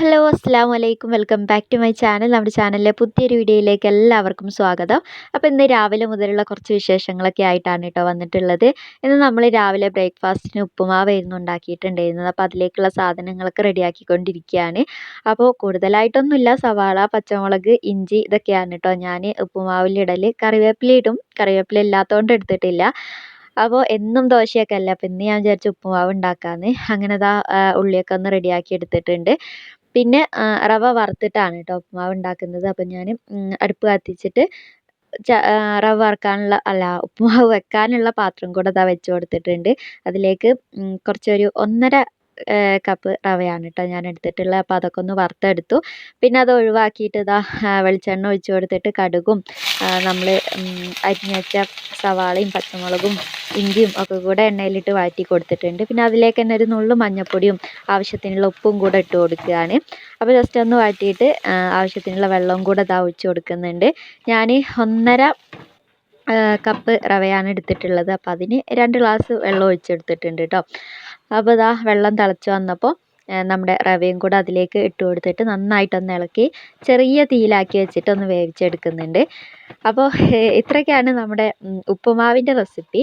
Hello അസ്സാം വലൈക്കും welcome back to my channel നമ്മുടെ ചാനലിലെ പുതിയൊരു വീഡിയോയിലേക്ക് എല്ലാവർക്കും സ്വാഗതം. അപ്പോൾ ഇന്ന് രാവിലെ മുതലുള്ള കുറച്ച് വിശേഷങ്ങളൊക്കെ ആയിട്ടാണ് കേട്ടോ വന്നിട്ടുള്ളത്. ഇന്ന് നമ്മൾ രാവിലെ ബ്രേക്ക്ഫാസ്റ്റിന് ഉപ്പുമാവായിരുന്നു ഉണ്ടാക്കിയിട്ടുണ്ടായിരുന്നത്. അപ്പോൾ അതിലേക്കുള്ള സാധനങ്ങളൊക്കെ റെഡിയാക്കിക്കൊണ്ടിരിക്കുകയാണ്. അപ്പോൾ കൂടുതലായിട്ടൊന്നുമില്ല. സവാള പച്ചമുളക് ഇഞ്ചി ഇതൊക്കെയാണ് കേട്ടോ ഞാൻ ഉപ്പുമാവിലിടൽ കറിവേപ്പില ഇടും. കറിവേപ്പില ഇല്ലാത്തതുകൊണ്ട് എടുത്തിട്ടില്ല. അപ്പോൾ എന്നും ദോശയൊക്കെ അല്ല? അപ്പോൾ ഇന്ന് ഞാൻ വിചാരിച്ചു ഉപ്പുമാവ് ഉണ്ടാക്കാമെന്ന് അങ്ങനെ ദാ ഉള്ളിയൊക്കെ ഒന്ന് റെഡിയാക്കി എടുത്തിട്ടുണ്ട്. പിന്നെ റവ വറുത്തിട്ടാണ് കേട്ടോ ഉപ്പുമാവ് ഉണ്ടാക്കുന്നത്. അപ്പം ഞാൻ അടുപ്പ് കത്തിച്ചിട്ട് റവ വറുക്കാനുള്ള അല്ല ഉപ്പുമാവ് വെക്കാനുള്ള പാത്രം കൂടെ ദാ വെച്ച് കൊടുത്തിട്ടുണ്ട്. അതിലേക്ക് കുറച്ചൊരു ഒന്നര കപ്പ് റവയാണ് കേട്ടോ ഞാൻ എടുത്തിട്ടുള്ളത് അപ്പോൾ അതൊക്കെ ഒന്ന് വറുത്തെടുത്തു. പിന്നെ അത് ഒഴിവാക്കിയിട്ട് ഇതാ വെളിച്ചെണ്ണ ഒഴിച്ച് കൊടുത്തിട്ട് കടുകും നമ്മൾ അരിഞ്ഞ് വെച്ച സവാളയും പച്ചമുളകും ഇഞ്ചിയും ഒക്കെ കൂടെ എണ്ണയിലിട്ട് വഴറ്റി കൊടുത്തിട്ടുണ്ട്. പിന്നെ അതിലേക്ക് തന്നെ ഒരു നുള്ളു മഞ്ഞൾപ്പൊടിയും ആവശ്യത്തിനുള്ള ഉപ്പും കൂടെ ഇട്ട് കൊടുക്കുകയാണ്. അപ്പോൾ ജസ്റ്റ് ഒന്ന് വഴറ്റിയിട്ട് ആവശ്യത്തിനുള്ള വെള്ളവും കൂടെ ഇതാ ഒഴിച്ച് കൊടുക്കുന്നുണ്ട്. ഞാൻ ഒന്നര കപ്പ് റവയാണ് എടുത്തിട്ടുള്ളത്. അപ്പോൾ അതിന് രണ്ട് ഗ്ലാസ് വെള്ളം ഒഴിച്ചെടുത്തിട്ടുണ്ട് കേട്ടോ അപ്പോൾ ഇതാ വെള്ളം തിളച്ച് വന്നപ്പോൾ നമ്മുടെ റവയും കൂടെ അതിലേക്ക് ഇട്ട് കൊടുത്തിട്ട് നന്നായിട്ടൊന്ന് ഇളക്കി ചെറിയ തീയിലാക്കി വെച്ചിട്ട് ഒന്ന് വേവിച്ചെടുക്കുന്നുണ്ട്. അപ്പോൾ ഇത്രയൊക്കെയാണ് നമ്മുടെ ഉപ്പുമാവിന്റെ റെസിപ്പി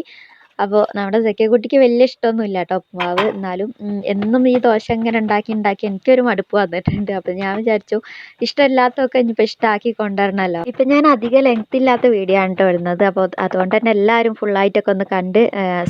അപ്പോൾ നമ്മുടെ സെക്കിയക്കുട്ടിക്ക് വലിയ ഇഷ്ടമൊന്നുമില്ല കേട്ടോ ഉപ്പുമാവ് എന്നാലും എന്നും ഈ ദോശ ഇങ്ങനെ ഉണ്ടാക്കി ഉണ്ടാക്കി എനിക്കൊരു മടുപ്പ് വന്നിട്ടുണ്ട്. അപ്പോൾ ഞാൻ വിചാരിച്ചു ഇഷ്ടമില്ലാത്തതൊക്കെ ഇനിയിപ്പോൾ ഇഷ്ടമാക്കി കൊണ്ടുവരണമല്ലോ ഇപ്പം ഞാൻ അധികം ലെങ്ത് ഇല്ലാത്ത വീഡിയോ ആണ് കേട്ടോ വരുന്നത് അപ്പോൾ അതുകൊണ്ട് തന്നെ എല്ലാവരും ഫുള്ളായിട്ടൊക്കെ ഒന്ന് കണ്ട്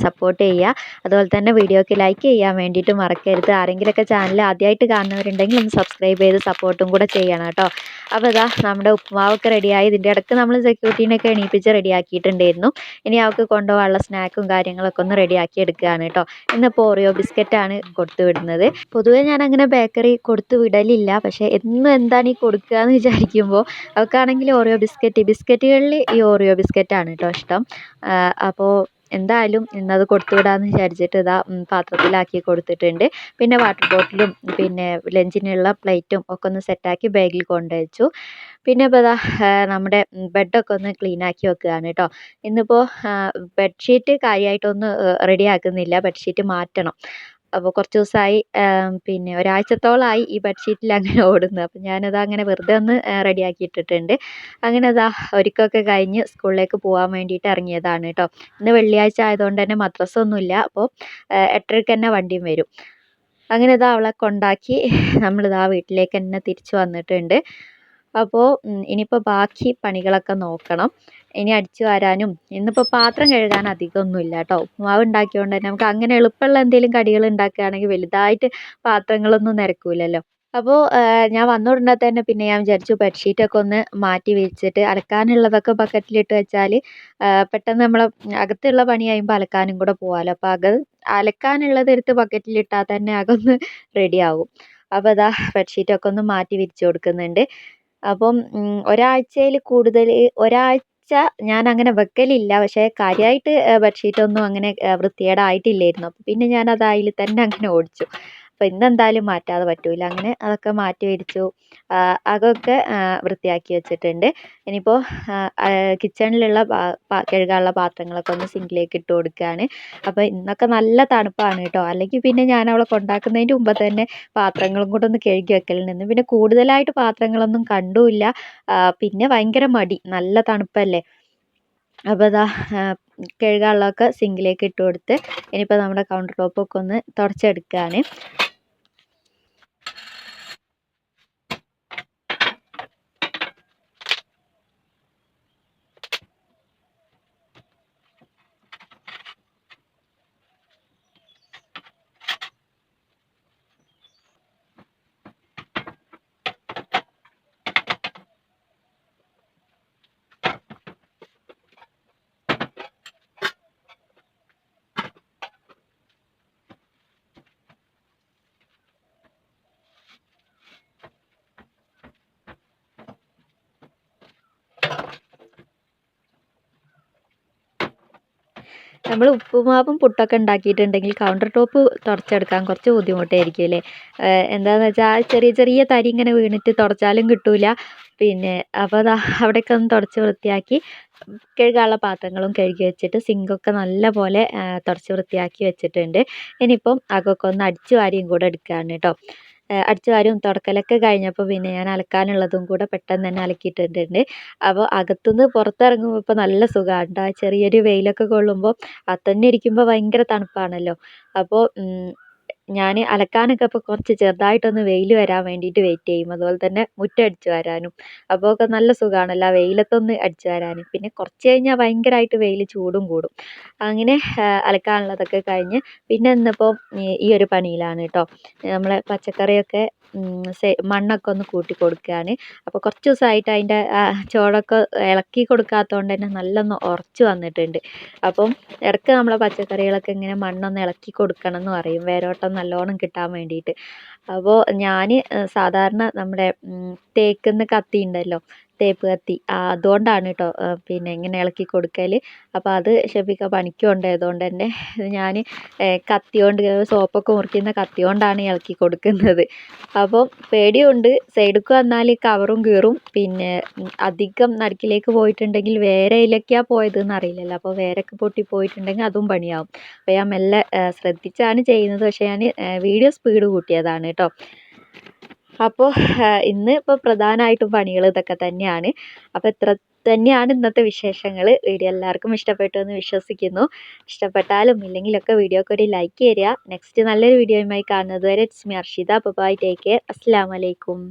സപ്പോർട്ട് ചെയ്യുക. അതുപോലെ തന്നെ വീഡിയോക്ക് ലൈക്ക് ചെയ്യാൻ വേണ്ടിയിട്ട് മറക്കരുത്. ആരെങ്കിലുമൊക്കെ ചാനൽ ആദ്യമായിട്ട് കാണുന്നവരുണ്ടെങ്കിൽ ഒന്ന് സബ്സ്ക്രൈബ് ചെയ്ത് സപ്പോർട്ടും കൂടെ ചെയ്യണം കേട്ടോ അപ്പോൾ ഇതാ നമ്മുടെ ഉപ്പുമാവൊക്കെ റെഡിയായി ഇതിന്റെ ഇടയ്ക്ക് നമ്മൾ സെക്യൂരിറ്റീനൊക്കെ എണീപ്പിച്ച് റെഡിയാക്കിയിട്ടുണ്ടായിരുന്നു ഇനി അവൾക്ക് കൊണ്ടുപോകാനുള്ള സ്നാക്കും കാര്യങ്ങളൊക്കെ ഒന്ന് റെഡിയാക്കി എടുക്കുകയാണ് കേട്ടോ ഇന്നിപ്പോൾ ഓറിയോ ബിസ്ക്കറ്റാണ് കൊടുത്തു വിടുന്നത്. പൊതുവേ ഞാൻ അങ്ങനെ ബേക്കറി കൊടുത്തു വിടലില്ല. പക്ഷേ എന്നും എന്താണ് ഈ കൊടുക്കുക എന്ന് വിചാരിക്കുമ്പോൾ അവൾക്കാണെങ്കിൽ ഓറിയോ ബിസ്ക്കറ്റ് ബിസ്ക്കറ്റുകളിൽ ഈ ഓറിയോ ബിസ്ക്കറ്റാണ് കേട്ടോ ഇഷ്ടം. അപ്പോൾ എന്തായാലും ഇന്നത് കൊടുത്തു വിടാമെന്ന് വിചാരിച്ചിട്ട് ഇതാ പാത്രത്തിലാക്കി കൊടുത്തിട്ടുണ്ട്. പിന്നെ വാട്ടർ ബോട്ടിലും പിന്നെ ലഞ്ചിനുള്ള പ്ലേറ്റും ഒക്കെ ഒന്ന് സെറ്റാക്കി ബാഗിൽ കൊണ്ടുവച്ചു. പിന്നെ ഇപ്പോൾ ഇതാ നമ്മുടെ ബെഡൊക്കെ ഒന്ന് ക്ലീൻ ആക്കി വെക്കുകയാണ് കേട്ടോ ഇന്നിപ്പോൾ ബെഡ്ഷീറ്റ് കാര്യമായിട്ടൊന്നും റെഡിയാക്കുന്നില്ല ബെഡ്ഷീറ്റ് മാറ്റണം. അപ്പോൾ കുറച്ച് ദിവസമായി പിന്നെ ഒരാഴ്ചത്തോളമായി ഈ ബെഡ്ഷീറ്റിൽ അങ്ങനെ ഓടുന്നു. അപ്പോൾ ഞാനത് അങ്ങനെ വെറുതെ ഒന്ന് റെഡിയാക്കി ഇട്ടിട്ടുണ്ട് അങ്ങനെ അതാ ഒരുക്കമൊക്കെ കഴിഞ്ഞ് സ്കൂളിലേക്ക് പോകാൻ വേണ്ടിയിട്ട് ഇറങ്ങിയതാണ് കേട്ടോ ഇന്ന് വെള്ളിയാഴ്ച ആയതുകൊണ്ട് തന്നെ മദ്രസൊന്നുമില്ല. അപ്പോൾ എട്ടരയ്ക്ക് തന്നെ വണ്ടിയും വരും. അങ്ങനെ ഇതാ അവളെ കൊണ്ടാക്കി നമ്മളിതാ വീട്ടിലേക്ക് തന്നെ തിരിച്ചു വന്നിട്ടുണ്ട്. അപ്പോൾ ഇനിയിപ്പോൾ ബാക്കി പണികളൊക്കെ നോക്കണം. ഇനി അടിച്ചു വാരാനും. ഇന്നിപ്പോൾ പാത്രം കഴുകാൻ അധികം ഒന്നുമില്ല കേട്ടോ. ഉപ്പുമാവ് ഉണ്ടാക്കിയതുകൊണ്ട് തന്നെ നമുക്ക് അങ്ങനെ എളുപ്പമുള്ള എന്തെങ്കിലും കടികൾ ഉണ്ടാക്കുകയാണെങ്കിൽ വലുതായിട്ട് പാത്രങ്ങളൊന്നും നിരക്കൂലല്ലോ. അപ്പോൾ ഞാൻ വന്ന ഉടനെ തന്നെ പിന്നെ ഞാൻ വിചാരിച്ചു ബെഡ്ഷീറ്റൊക്കെ ഒന്ന് മാറ്റി വെച്ചിട്ട് അലക്കാനുള്ളതൊക്കെ ബക്കറ്റിലിട്ട് വെച്ചാൽ പെട്ടെന്ന് നമ്മൾ അകത്തുള്ള പണി കഴിയുമ്പോൾ അലക്കാനും കൂടെ പോകാമല്ലോ അപ്പോൾ അക അലക്കാനുള്ളത് എടുത്ത് ബക്കറ്റിലിട്ടാൽ തന്നെ അകൊന്ന് റെഡിയാവും അപ്പോൾ അതാ ബെഡ്ഷീറ്റൊക്കെ ഒന്ന് മാറ്റി വിരിച്ചു കൊടുക്കുന്നുണ്ട്. അപ്പം ഒരാഴ്ചയിൽ കൂടുതൽ ഒരാഴ്ച ഞാൻ അങ്ങനെ വെക്കലില്ല. പക്ഷേ കാര്യമായിട്ട് ബെഡ്ഷീറ്റൊന്നും അങ്ങനെ വൃത്തികേടായിട്ടില്ലായിരുന്നു. അപ്പോൾ പിന്നെ ഞാൻ അത് അതിൽ തന്നെ അങ്ങനെ ഓടിച്ചു. അപ്പോൾ ഇന്നെന്തായാലും മാറ്റാതെ പറ്റൂല. അങ്ങനെ അതൊക്കെ മാറ്റി വെച്ചു അതൊക്കെ വൃത്തിയാക്കി വെച്ചിട്ടുണ്ട്. ഇനിയിപ്പോൾ കിച്ചണിലുള്ള കഴുകാനുള്ള പാത്രങ്ങളൊക്കെ ഒന്ന് സിങ്കിലേക്ക് ഇട്ട് കൊടുക്കുകയാണ് അപ്പോൾ ഇന്നൊക്കെ നല്ല തണുപ്പാണ് കേട്ടോ. അല്ലെങ്കിൽ പിന്നെ ഞാൻ അവളെ കൊണ്ടാക്കുന്നതിന്റെ മുമ്പ് തന്നെ പാത്രങ്ങളും കൂടെ ഒന്ന് കഴുകി വെക്കലുണ്ട് പിന്നെ കൂടുതലായിട്ട് പാത്രങ്ങളൊന്നും കണ്ടുമില്ല പിന്നെ ഭയങ്കര മടി. നല്ല തണുപ്പല്ലേ? അപ്പോൾ അതാ കഴുകാനുള്ളതൊക്കെ സിങ്കിലേക്ക് ഇട്ട് കൊടുത്ത് ഇനിയിപ്പോൾ നമ്മുടെ കൗണ്ടർ ടോപ്പൊക്കെ ഒന്ന് തുടച്ചെടുക്കുകയാണ് നമ്മൾ ഉപ്പുമാവും പുട്ടൊക്കെ ഉണ്ടാക്കിയിട്ടുണ്ടെങ്കിൽ കൗണ്ടർ ടോപ്പ് തുടച്ചെടുക്കാൻ കുറച്ച് ബുദ്ധിമുട്ടായിരിക്കും അല്ലേ? എന്താണെന്ന് വെച്ചാൽ ചെറിയ ചെറിയ തരി ഇങ്ങനെ വീണിട്ട് തുടച്ചാലും കിട്ടില്ല പിന്നെ അപ്പോൾ അതാ അവിടെയൊക്കെ ഒന്ന് തുടച്ച് വൃത്തിയാക്കി കഴുകാനുള്ള പാത്രങ്ങളും കഴുകി വെച്ചിട്ട് സിങ്കൊക്കെ നല്ല പോലെ തുടച്ച് വൃത്തിയാക്കി വെച്ചിട്ടുണ്ട്. ഇനിയിപ്പം അകൊക്കെ ഒന്ന് അടിച്ചു വാരിയും കൂടെ എടുക്കുകയാണ് കേട്ടോ. അടിച്ചു വാരും തുടക്കലൊക്കെ കഴിഞ്ഞപ്പോൾ പിന്നെ ഞാൻ അലക്കാനുള്ളതും കൂടെ പെട്ടെന്ന് തന്നെ അലക്കിയിട്ടിട്ടുണ്ട്. അപ്പോൾ അകത്തുനിന്ന് പുറത്തിറങ്ങുമ്പോൾ ഇപ്പോൾ നല്ല സുഖമാണ് കേട്ടോ ചെറിയൊരു വെയിലൊക്കെ കൊള്ളുമ്പോൾ അകത്തുതന്നെ തന്നെ ഇരിക്കുമ്പോൾ ഭയങ്കര തണുപ്പാണല്ലോ. അപ്പോൾ ഞാൻ അലക്കാനൊക്കെ ഇപ്പോൾ കുറച്ച് ചെറുതായിട്ടൊന്ന് വെയിൽ വരാൻ വേണ്ടിയിട്ട് വെയിറ്റ് ചെയ്യും. അതുപോലെ തന്നെ മുറ്റം അടിച്ചു വാരാനും. അപ്പോൾ ഒക്കെ നല്ല സുഖമാണല്ലോ ആ വെയിലത്തൊന്ന് അടിച്ചു വാരാൻ പിന്നെ കുറച്ച് കഴിഞ്ഞാൽ ഭയങ്കരമായിട്ട് വെയിൽ ചൂടും കൂടും. അങ്ങനെ അലക്കാനുള്ളതൊക്കെ കഴിഞ്ഞ് പിന്നെ ഇന്നിപ്പോൾ ഈ ഒരു പണിയിലാണ് കേട്ടോ നമ്മളെ പച്ചക്കറിയൊക്കെ മണ്ണൊക്കെ ഒന്ന് കൂട്ടി കൊടുക്കുകയാണ് അപ്പോൾ കുറച്ച് ദിവസമായിട്ട് അതിന്റെ ചോടൊക്കെ ഇളക്കി കൊടുക്കാത്തതുകൊണ്ട് തന്നെ നല്ലൊന്ന് ഉറച്ച് വന്നിട്ടുണ്ട്. അപ്പം ഇടയ്ക്ക് നമ്മളെ പച്ചക്കറികളൊക്കെ ഇങ്ങനെ മണ്ണൊന്ന് ഇളക്കി കൊടുക്കണം എന്ന് പറയും. വേരോട്ടം നല്ലോണം കിട്ടാൻ വേണ്ടിയിട്ട്. അപ്പോൾ ഞാൻ സാധാരണ നമ്മുടെ തേക്കുന്ന കത്തി ഉണ്ടല്ലോ തേപ്പ് കത്തി അതുകൊണ്ടാണ് കേട്ടോ പിന്നെ ഇങ്ങനെ ഇളക്കി കൊടുക്കൽ അപ്പോൾ അത് ഷെഫിക്ക പണിക്ക് കൊണ്ടുപോയതുകൊണ്ട് തന്നെ ഞാൻ കത്തി കൊണ്ട് സോപ്പൊക്കെ മുറിക്കുന്ന കത്തി കൊണ്ടാണ് ഇളക്കി കൊടുക്കുന്നത്. അപ്പോൾ പേടിയുണ്ട്. സൈഡിലേക്ക് വന്നാൽ കവറും കീറും. പിന്നെ അധികം നടുക്കിലേക്ക് പോയിട്ടുണ്ടെങ്കിൽ വേറെ ഇലക്കാണ് പോയതെന്ന് അറിയില്ലല്ലോ. അപ്പോൾ വേരൊക്കെ പൊട്ടി പോയിട്ടുണ്ടെങ്കിൽ അതും പണിയാവും. അപ്പോൾ ഞാൻ മെല്ലെ ശ്രദ്ധിച്ചാണ് ചെയ്യുന്നത്. പക്ഷേ ഞാൻ വീഡിയോ സ്പീഡ് കൂട്ടിയതാണ് കേട്ടോ അപ്പോൾ ഇന്ന് ഇപ്പോൾ പ്രധാനമായിട്ടും പണികൾ ഇതൊക്കെ തന്നെയാണ്. അപ്പോൾ ഇത്ര തന്നെയാണ് ഇന്നത്തെ വിശേഷങ്ങൾ വീഡിയോ എല്ലാവർക്കും ഇഷ്ടപ്പെട്ടു എന്ന് വിശ്വസിക്കുന്നു. ഇഷ്ടപ്പെട്ടാലും ഇല്ലെങ്കിലൊക്കെ വീഡിയോക്ക് ഒരു ലൈക്ക് തരിക നെക്സ്റ്റ് നല്ലൊരു വീഡിയോയുമായി കാണുന്നത് വരെ it's me Arshitha. Bye take care അസ്സാം വലൈക്കും